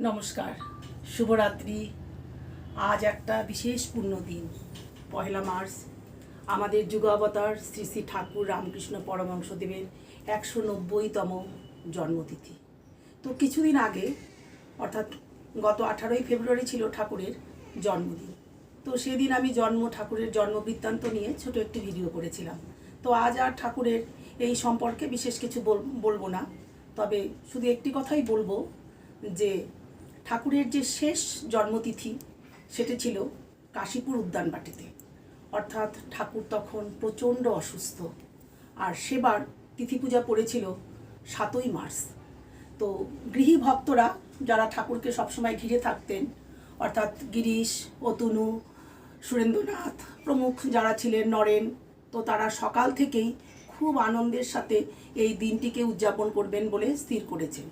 নমস্কার। শুভরাত্রি। আজ একটা বিশেষ পূর্ণ দিন। পয়লা মার্চ। আমাদের যুগাবতার শ্রী শ্রী ঠাকুর রামকৃষ্ণ পরমহংসদেবের একশো নব্বইতম জন্মতিথি। তো কিছুদিন আগে, অর্থাৎ গত আঠারোই ফেব্রুয়ারি ছিল ঠাকুরের জন্মদিন। তো সেদিন আমি জন্ম, ঠাকুরের জন্ম বৃত্তান্ত নিয়ে ছোট একটি ভিডিও করেছিলাম। তো আজ আর ঠাকুরের এই সম্পর্কে বিশেষ কিছু বল- বলব না। তবে শুধু একটি কথাই বলব যে ঠাকুরের যে শেষ জন্মতিথি সেটি ছিল কাশীপুর উদ্যানবাটিতে। অর্থাৎ ঠাকুর তখন প্রচণ্ড অসুস্থ। আর সেবার তিথি পূজা পড়েছিল সাতই মার্চ। তো গৃহী ভক্তরা যারা ঠাকুরকে সবসময় ঘিরে থাকতেন, অর্থাৎ গিরিশ, অতনু, সুরেন্দ্রনাথ প্রমুখ যারা ছিলেন, নরেন, তো তারা সকাল থেকেই খুব আনন্দের সাথে এই দিনটিকে উদযাপন করবেন বলে স্থির করেছেন।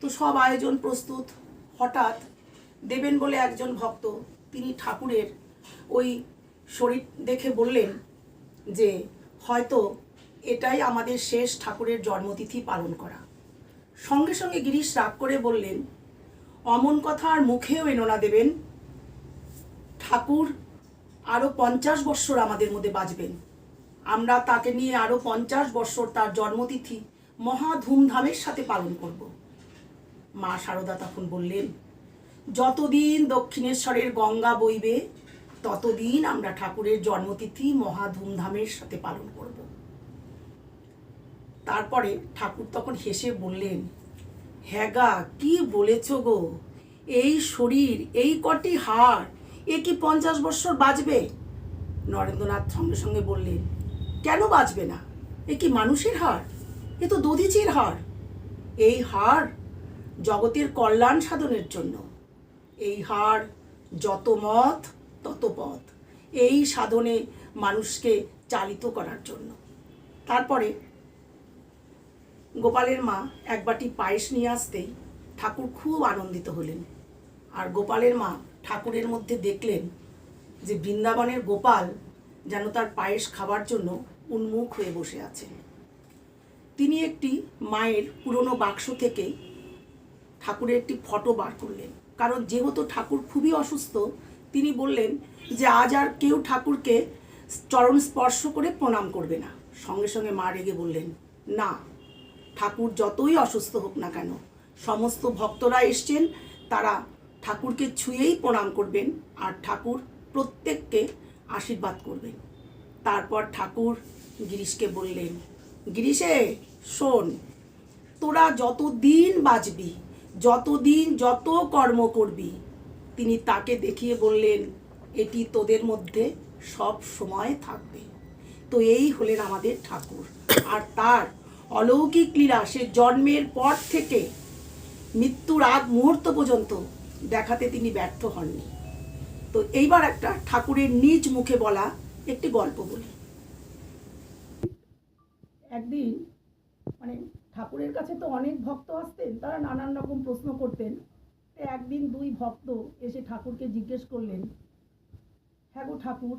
তো সব আয়োজন প্রস্তুত হঠাৎ দেবেন বলে একজন ভক্ত তিনি ঠাকুরের ওই শরীর দেখে বললেন যে, হয়তো এটাই আমাদের শেষ ঠাকুরের জন্মতিথি পালন করা। সঙ্গে সঙ্গে গিরিশ রাগ করে বললেন, অমন কথা আর মুখেও এনো না দেবেন। ঠাকুর আরও পঞ্চাশ বৎসর আমাদের মধ্যে বাঁচবেন। আমরা তাকে নিয়ে আরও পঞ্চাশ বৎসর তার জন্মতিথি মহা ধুমধামের সাথে পালন করব। মা শারদা তখন বললেন, যতদিন দক্ষিণেশ্বরের গঙ্গা বইবে, ততদিন আমরা ঠাকুরের জন্মতিথি মহা ধুমধামের সাথে পালন করব। তারপরে ঠাকুর তখন হেসে বললেন হ্যাগা কি বলেছ গো? এই শরীর, এই কটি হাড়, এ কি পঞ্চাশ বৎসর বাঁচবে নরেন্দ্রনাথ সঙ্গে সঙ্গে বললেন, কেন বাঁচবে না? এ কি মানুষের হাড়? এ তো দধিচির হাড়। এই হাড় জগতের কল্যাণ সাধনের জন্য। এই হার যত মত, তত পথ। এই সাধনে মানুষকে চালিত করার জন্য। তারপরে গোপালের মা এক বাটি পায়েস নিয়ে আসতেই ঠাকুর খুব আনন্দিত হলেন। আর গোপালের মা ঠাকুরের মধ্যে দেখলেন যে বৃন্দাবনের গোপাল যেন তার পায়েস খাবার জন্য উন্মুখ হয়ে বসে আছে। তিনি একটি মায়ের পুরনো বাক্স থেকে ঠাকুরের একটি ফটো বার করলেন। কারণ যেহেতু ঠাকুর খুবই অসুস্থ, তিনি বললেন যে আজ আর কেউ ঠাকুরকে চরণ স্পর্শ করে প্রণাম করবে না। সঙ্গে সঙ্গে মা রেগে বললেন, না, ঠাকুর যতই অসুস্থ হোক না কেন, সমস্ত ভক্তরা এসছেন, তারা ঠাকুরকে ছুঁয়েই প্রণাম করবেন আর ঠাকুর প্রত্যেককে আশীর্বাদ করবেন। তারপর ঠাকুর গিরিশকে বললেন, গিরিশে, শোন, তোরা যতদিন বাঁচবি যতদিন যত কর্ম করবি, তিনি তাকে দেখিয়ে বললেন, এটি তোদের মধ্যে সব সময় থাকবে। তো এই হলেন আমাদের ঠাকুর। আর তার অলৌকিক লীলা সে জন্মের পর থেকে মৃত্যুর আগ মুহূর্ত পর্যন্ত দেখাতে তিনি ব্যর্থ হননি। তো এইবার একটা ঠাকুরের নিজ মুখে বলা একটি গল্প বলি। একদিন মানে ঠাকুরের কাছে তো অনেক ভক্ত আসতেন, তারা নানান রকম প্রশ্ন করতেন। একদিন দুই ভক্ত এসে ঠাকুরকে জিজ্ঞেস করলেন হ্যাঁ গো ঠাকুর,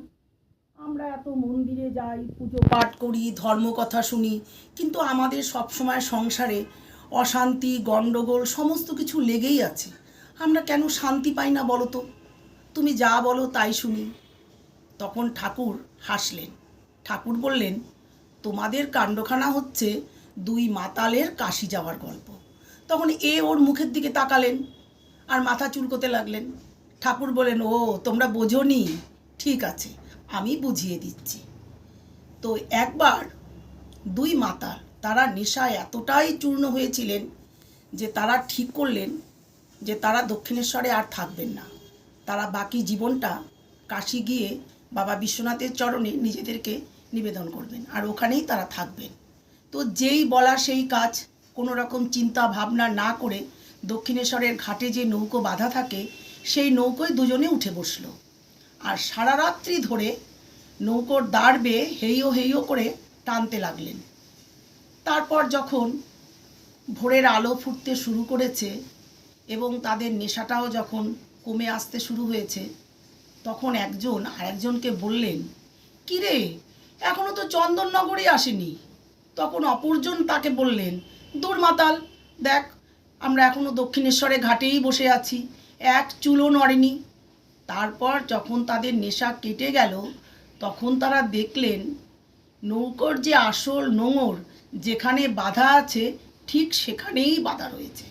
আমরা এত মন্দিরে যাই, পুজো পাঠ করি, ধর্মকথা শুনি, কিন্তু আমাদের সবসময় সংসারে অশান্তি গণ্ডগোল সমস্ত কিছু লেগেই আছে। আমরা কেন শান্তি পাই না বলো তো? তুমি যা বলো তাই শুনি। তখন ঠাকুর হাসলেন। ঠাকুর বললেন, তোমাদের কাণ্ডখানা হচ্ছে দুই মাতালের কাশি যাওয়ার গল্প। তখন এ ওর মুখের দিকে তাকালেন আর মাথা চুলকোতে লাগলেন। ঠাকুর বলেন ও, তোমরা বোঝোনি? ঠিক আছে, আমি বুঝিয়ে দিচ্ছি। তো একবার দুই মাতাল তারা নেশায় এতটাই চূর্ণ হয়েছিলেন যে তারা ঠিক করলেন যে তারা দক্ষিণেশ্বরে আর থাকবেন না। তারা বাকি জীবনটা কাশি গিয়ে বাবা বিশ্বনাথের চরণে নিজেদেরকে নিবেদন করবেন আর ওখানেই তারা থাকবেন। তো যেই বলা সেই কাজ কোনো রকম চিন্তা ভাবনা না করে দক্ষিণেশ্বরের ঘাটে যে নৌকো বাঁধা থাকে, সেই নৌকোয় দুজনে উঠে বসল। আর সারা রাত্রি ধরে নৌকোর দাঁড় বেয়ে হেইও হেইও করে টানতে লাগলেন। তারপর যখন ভোরের আলো ফুটতে শুরু করেছে এবং তাদের নেশাটাও যখন কমে আসতে শুরু হয়েছে, তখন একজন আরেকজনকে বললেন, কিরে এখনও তো চন্দননগরে আসেনি। তখন অপরজন তাকে বললেন, দূর মাতাল, দেখ, আমরা এখনও দক্ষিণেশ্বরে ঘাটেই বসে আছি, এক চুলো নড়েনি। তারপর যখন তাদের নেশা কেটে গেল, তখন তারা দেখলেন, নৌকোর যে আসল নোঙর যেখানে বাধা আছে, ঠিক সেখানেই বাধা রয়েছে।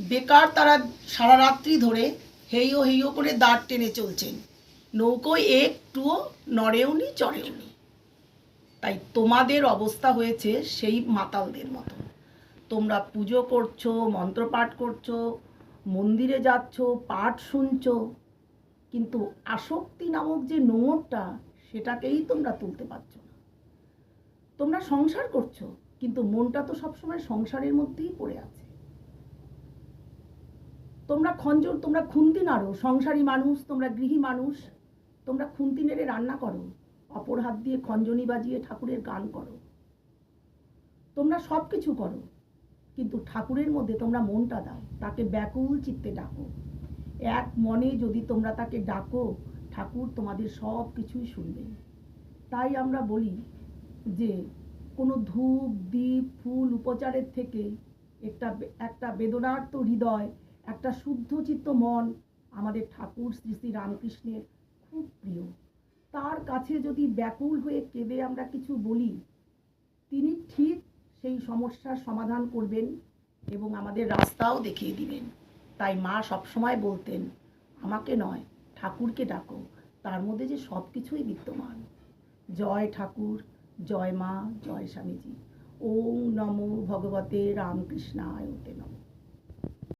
বেকার তারা সারা রাত্রি ধরে হেইও হেইও করে দাঁড় টেনে চলছেন। নৌকোয় একটুও নড়েওনি, চড়েওনি। তাই তোমাদের অবস্থা হয়েছে সেই মাতালদের মতো। তোমরা পুজো করছ, মন্ত্রপাঠ করছ, মন্দিরে যাচ্ছ, পাঠ শুনছো, কিন্তু আসক্তি নামক যে নোংরটা সেটাকেই তোমরা তুলতে পারছ না। তোমরা সংসার করছ, কিন্তু মনটা তো সবসময় সংসারের মধ্যেই পড়ে আছে। তোমরা খঞ্জর, তোমরা খুন্তি নাড়ো, সংসারী মানুষ, তোমরা গৃহী মানুষ, তোমরা খুন্তি নেড়ে রান্না করো অপর হাত দিয়ে খঞ্জনি বাজিয়ে ঠাকুরের গান করো। তোমরা সব কিছু করো, কিন্তু ঠাকুরের মধ্যে তোমরা মনটা দাও, তাকে ব্যাকুল চিত্তে ডাকো। এক মনে যদি তোমরা তাকে ডাকো, ঠাকুর তোমাদের সব কিছুই শুনবেন তাই আমরা বলি যে, কোনো ধূপ দ্বীপ ফুল উপচারের থেকে একটা একটা বেদনার্ত হৃদয়, একটা শুদ্ধচিত্ত মন আমাদের ঠাকুর শ্রী শ্রী রামকৃষ্ণের তার কাছে যদি ব্যাকুল হয়ে কেঁদে আমরা কিছু বলি, তিনি ঠিক সেই সমস্যার সমাধান করবেন এবং আমাদের রাস্তাও দেখিয়ে দিবেন। তাই মা সবসময় বলতেন, আমাকে নয়, ঠাকুরকে ডাকো। তার মধ্যে যে সব কিছুই বিদ্যমান। জয় ঠাকুর, জয় মা, জয় স্বামীজি। ওম নমো ভগবতে রামকৃষ্ণায় নমঃ।